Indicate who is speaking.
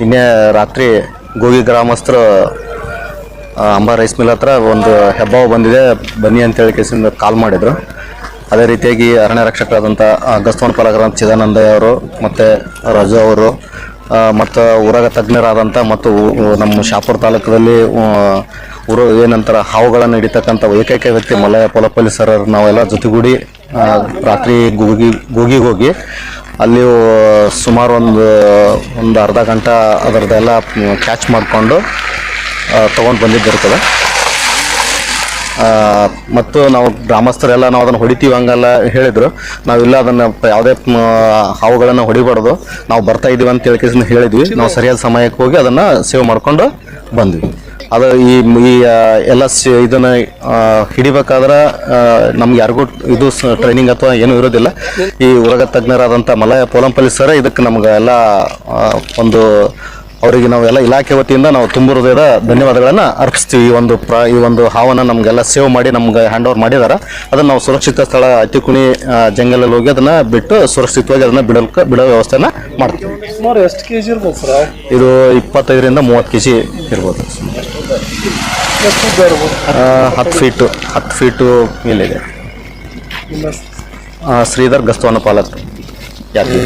Speaker 1: ನಿನ್ನೆ ರಾತ್ರಿ ಗೋಗಿ ಗ್ರಾಮಸ್ಥರು ಅಂಬಾ ರೈಸ್ ಮಿಲ್ ಹತ್ರ ಒಂದು ಹೆಬ್ಬಾವು ಬಂದಿದೆ. ಬನ್ನಿ ಅಂತೇಳಿ ಕೇಸಿಂದ ಕಾಲ್ ಮಾಡಿದ್ರು. ಅದೇ ರೀತಿಯಾಗಿ ಅರಣ್ಯ ರಕ್ಷಕರಾದಂಥ ಗಸ್ತವನ್ ಪಾಲಕರಾದ ಚಿದಾನಂದ ಅವರು ಮತ್ತು ರಜು ಅವರು ಮತ್ತು ಊರಾಗ ತಜ್ಞರಾದಂಥ ಮತ್ತು ನಮ್ಮ ಶಾಪುರ ತಾಲೂಕದಲ್ಲಿ ಊರು ಏನಂತಾರ ಹಾವುಗಳನ್ನು ಹಿಡಿತಕ್ಕಂಥ ಏಕೈಕ ವ್ಯಕ್ತಿ ಮಲಯ ಪೊಲಪಲ್ಲಿ ಸರ್, ನಾವೆಲ್ಲ ಜೊತೆಗೂಡಿ ರಾತ್ರಿ ಗೋಗಿ, ಗೋಗಿಗೆ ಹೋಗಿ ಅಲ್ಲಿ ಸುಮಾರು ಒಂದು ಒಂದು ಅರ್ಧ ಗಂಟೆ ಅದರದ್ದೆಲ್ಲ ಕ್ಯಾಚ್ ಮಾಡಿಕೊಂಡು ತೊಗೊಂಡು ಬಂದಿದ್ದಿರ್ತದೆ. ಮತ್ತು ನಾವು ಗ್ರಾಮಸ್ಥರೆಲ್ಲ ನಾವು ಅದನ್ನು ಹೊಡಿತೀವಿ ಹಂಗೆಲ್ಲ ಹೇಳಿದ್ರು. ನಾವಿಲ್ಲ ಅದನ್ನು ಯಾವುದೇ ಹಾವುಗಳನ್ನು ಹೊಡಿಬಾರ್ದು. ನಾವು ಬರ್ತಾ ಇದ್ದೀವಿ ಅಂತ ಹೇಳಿ ಹೇಳಿದ್ವಿ. ನಾವು ಸರಿಯಾದ ಸಮಯಕ್ಕೆ ಹೋಗಿ ಅದನ್ನು ಸೇವ್ ಮಾಡಿಕೊಂಡು ಬಂದ್ವಿ. ಅದು ಈ ಈ ಎಲ್ಲ ಇದನ್ನ ಹಿಡಿಬೇಕಾದ್ರೆ ನಮ್ಗೆ ಯಾರಿಗೂ ಇದು ಟ್ರೈನಿಂಗ್ ಅಥವಾ ಏನೂ ಇರೋದಿಲ್ಲ. ಈ ಉರಗ ತಜ್ಞರಾದಂಥ ಮಲಯ ಪೋಲಂಪಲ್ಲಿ ಸರ ಇದಕ್ಕೆ ನಮ್ಗೆ ಎಲ್ಲ ಒಂದು ಅವರಿಗೆ ನಾವೆಲ್ಲ ಇಲಾಖೆ ವತಿಯಿಂದ ನಾವು ತುಂಬ ಹೃದಯದ ಧನ್ಯವಾದಗಳನ್ನು ಅರ್ಪಿಸ್ತೀವಿ. ಈ ಒಂದು ಪ್ರ ಈ ಒಂದು ಹಾವನ್ನು ನಮಗೆಲ್ಲ ಸೇವ್ ಮಾಡಿ ನಮ್ಗೆ ಹ್ಯಾಂಡ್ ಓವರ್ ಮಾಡಿದಾರೆ. ಅದನ್ನು ನಾವು ಸುರಕ್ಷಿತ ಸ್ಥಳ ಅತಿಕುಣಿ ಕುಣಿ ಜಂಗಲಲ್ಲಿ ಹೋಗಿ ಅದನ್ನು ಬಿಟ್ಟು ಸುರಕ್ಷಿತವಾಗಿ ಅದನ್ನು ಬಿಡೋಕೆ ಬಿಡೋ ವ್ಯವಸ್ಥೆನ ಮಾಡ್ತೀವಿ.
Speaker 2: ಸುಮಾರು ಎಷ್ಟು ಕೆ ಜಿ ಇರ್ಬೋದು ಸರ್?
Speaker 1: ಇದು ಇಪ್ಪತ್ತೈದರಿಂದ ಮೂವತ್ತು ಕೆ ಜಿ ಇರ್ಬೋದು? ಹತ್ತು ಫೀಟು ಹತ್ತು ಫೀಟು ಮೇಲಿದೆ. ಶ್ರೀಧರ್ ಗಸ್ತವನ ಪಾಲಕ್ ಯಾಕೆ